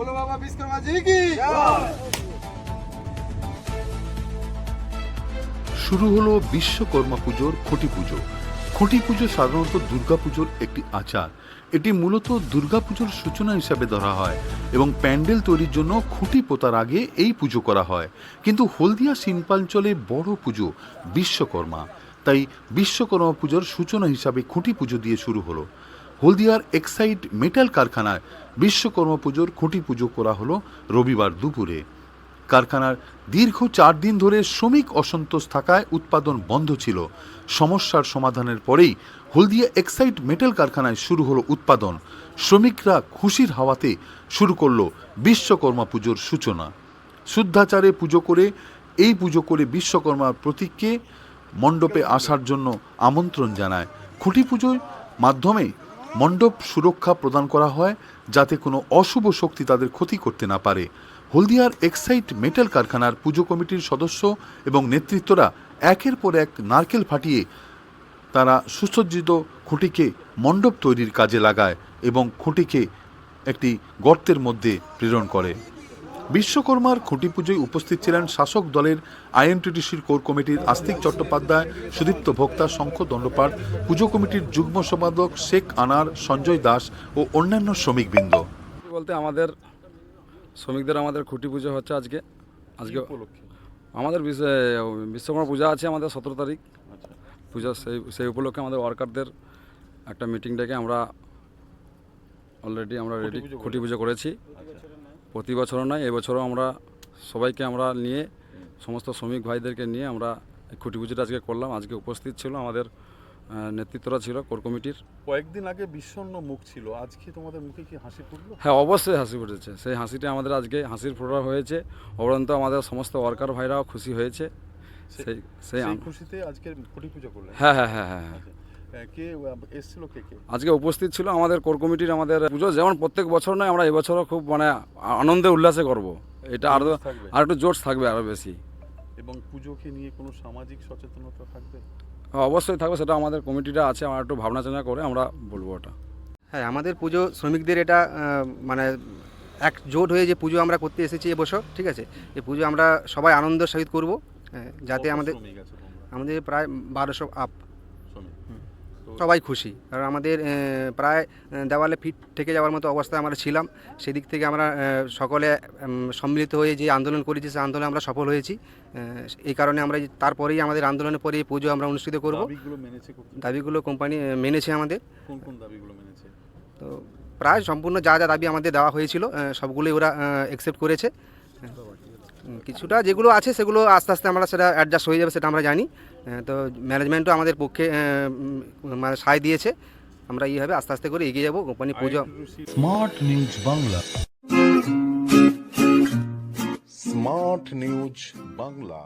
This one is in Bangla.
বলো বাবা বিশ্বকর্মাজি কি শুরু হলো বিশ্বকর্মা পুজোর খুঁটি পুজো। খুঁটি পুজো সাধারণত দুর্গাপুজোর একটি আচার। এটি মূলত দুর্গাপুজোর সূচনা হিসাবে ধরা হয় এবং প্যান্ডেল তৈরির জন্য খুঁটি পোতার আগে এই পুজো করা হয়। কিন্তু হলদিয়া শিল্পাঞ্চলে বড় পুজো বিশ্বকর্মা। তাই বিশ্বকর্মা পুজোর সূচনা হিসাবে খুঁটি পুজো দিয়ে শুরু হলো। হলদিয়ার এক্সাইড মেটাল কারখানায় বিশ্বকর্মা পুজোর খুঁটি পুজো করা হলো রবিবার দুপুরে। কারখানার দীর্ঘ চার দিন ধরে শ্রমিক অসন্তোষ থাকায় উৎপাদন বন্ধ ছিল। সমস্যার সমাধানের পরেই হলদিয়া এক্সাইড মেটাল কারখানায় শুরু হলো উৎপাদন। শ্রমিকরা খুশির হাওয়াতে শুরু করল বিশ্বকর্মা পুজোর সূচনা। শুদ্ধাচারে পুজো করে, এই পুজো করে বিশ্বকর্মার প্রতীককে মণ্ডপে আসার জন্য আমন্ত্রণ জানায়। খুঁটি পুজোর মাধ্যমে মণ্ডপ সুরক্ষা প্রদান করা হয় যাতে কোনো অশুভ শক্তি তাদের ক্ষতি করতে না পারে। হলদিয়ার এক্সাইট মেটাল কারখানার পুজো কমিটির সদস্য এবং নেতৃত্বরা একের পর এক নারকেল ফাটিয়ে তারা সুসজ্জিত খুঁটিকে মণ্ডপ তৈরির কাজে লাগায় এবং খুঁটিকে একটি গর্তের মধ্যে প্রেরণ করে। বিশ্বকর্মার খুঁটি পুজোয় উপস্থিত ছিলেন শাসক দলের আইএনটিটিসির কোর কমিটির আস্তিক চট্টোপাধ্যায় সুদীপ্ত ভোক্তা শঙ্খ দণ্ডপাঠ পুজো কমিটির যুগ্ম সম্পাদক শেখ আনার সঞ্জয় দাস ও অন্যান্য শ্রমিকবৃন্দ। বলতে আমাদের শ্রমিকদের আমাদের খুঁটি পুজো হচ্ছে আজকে। আজকে আমাদের বিশ্ব- বিশ্বকর্মা পূজা আছে আমাদের সতেরো তারিখ। পূজা সেই সেই উপলক্ষে আমাদের ওয়ার্কারদের একটা মিটিং ডেকে আমরা অলরেডি আমরা রেডি খুঁটি পুজো করেছি। প্রতি বছরও নয় এবছরও আমরা সবাইকে আমরা নিয়ে সমস্ত শ্রমিক ভাইদেরকে নিয়ে আমরা খুঁটি পুজোটা আজকে করলাম। আজকে উপস্থিত ছিল আমাদের নেতৃত্বরা ছিল কোর কমিটির। কয়েকদিন আগে বিষণ্ণ মুখ ছিল। আজকে তোমাদের মুখে কি হাসি ফুটলো? হ্যাঁ অবশ্যই হাসি ফুটেছে। সেই হাসিটা আমাদের আজকে হাসির ফোটা হয়েছে। অবরন্ত আমাদের সমস্ত ওয়ার্কার ভাইরাও খুশি হয়েছে। সেই সেই খুশিতে আজকে খুঁটি পুজো করলেন। হ্যাঁ হ্যাঁ হ্যাঁ হ্যাঁ হ্যাঁ। কে এসেছিল কে কে? আজকে উপস্থিত ছিল আমাদের কোর কমিটির আমাদের পুজো যেমন প্রত্যেক বছর নয় আমরা এবছরও খুব মানে আনন্দে উল্লাসে করব। এটা আরও আর একটু জোশ থাকবে আরও বেশি। এবং পুজোকে নিয়ে কোনো সামাজিক সচেতনতা থাকবে? হ্যাঁ, অবশ্যই থাকবে সেটা আমাদের কমিটিটা আছে আমরা একটু ভাবনা চিন্তা করে আমরা বলব ওটা। হ্যাঁ আমাদের পুজো শ্রমিকদের এটা মানে এক জোট হয়ে যে পুজো আমরা করতে এসেছি এবছর ঠিক আছে? এই পুজো আমরা সবাই আনন্দের সহিত করব যাতে আমাদের আমাদের প্রায় বারোশো আপ শ্রমিক। সবাই খুশি। কারণ আমাদের প্রায় দেওয়ালে ফিট থেকে যাওয়ার মতো অবস্থায় আমরা ছিলাম। সেদিক থেকে আমরা সকলে সম্মিলিত হয়ে যে আন্দোলন করেছি সেই আন্দোলনে আমরা সফল হয়েছি। এই কারণে আমরা তারপরেই আমাদের আন্দোলনের পরে এই পুজো আমরা অনুষ্ঠিত করব। দাবিগুলো কোম্পানি মেনেছে আমাদের। তো প্রায় সম্পূর্ণ যা যা দাবি আমাদের দেওয়া হয়েছিল সবগুলোই ওরা অ্যাকসেপ্ট করেছে। কিছুটা যেগুলো আছে সেগুলো আস্তে আস্তে আমরা সেটা অ্যাডজাস্ট হয়ে যাবে সেটা আমরা জানি। তো ম্যানেজমেন্টও আমাদের পক্ষে মানে সায় দিয়েছে। আমরা এইভাবে আস্তে আস্তে করে এগিয়ে যাব। Company Puja smart news Bangla smart news Bangla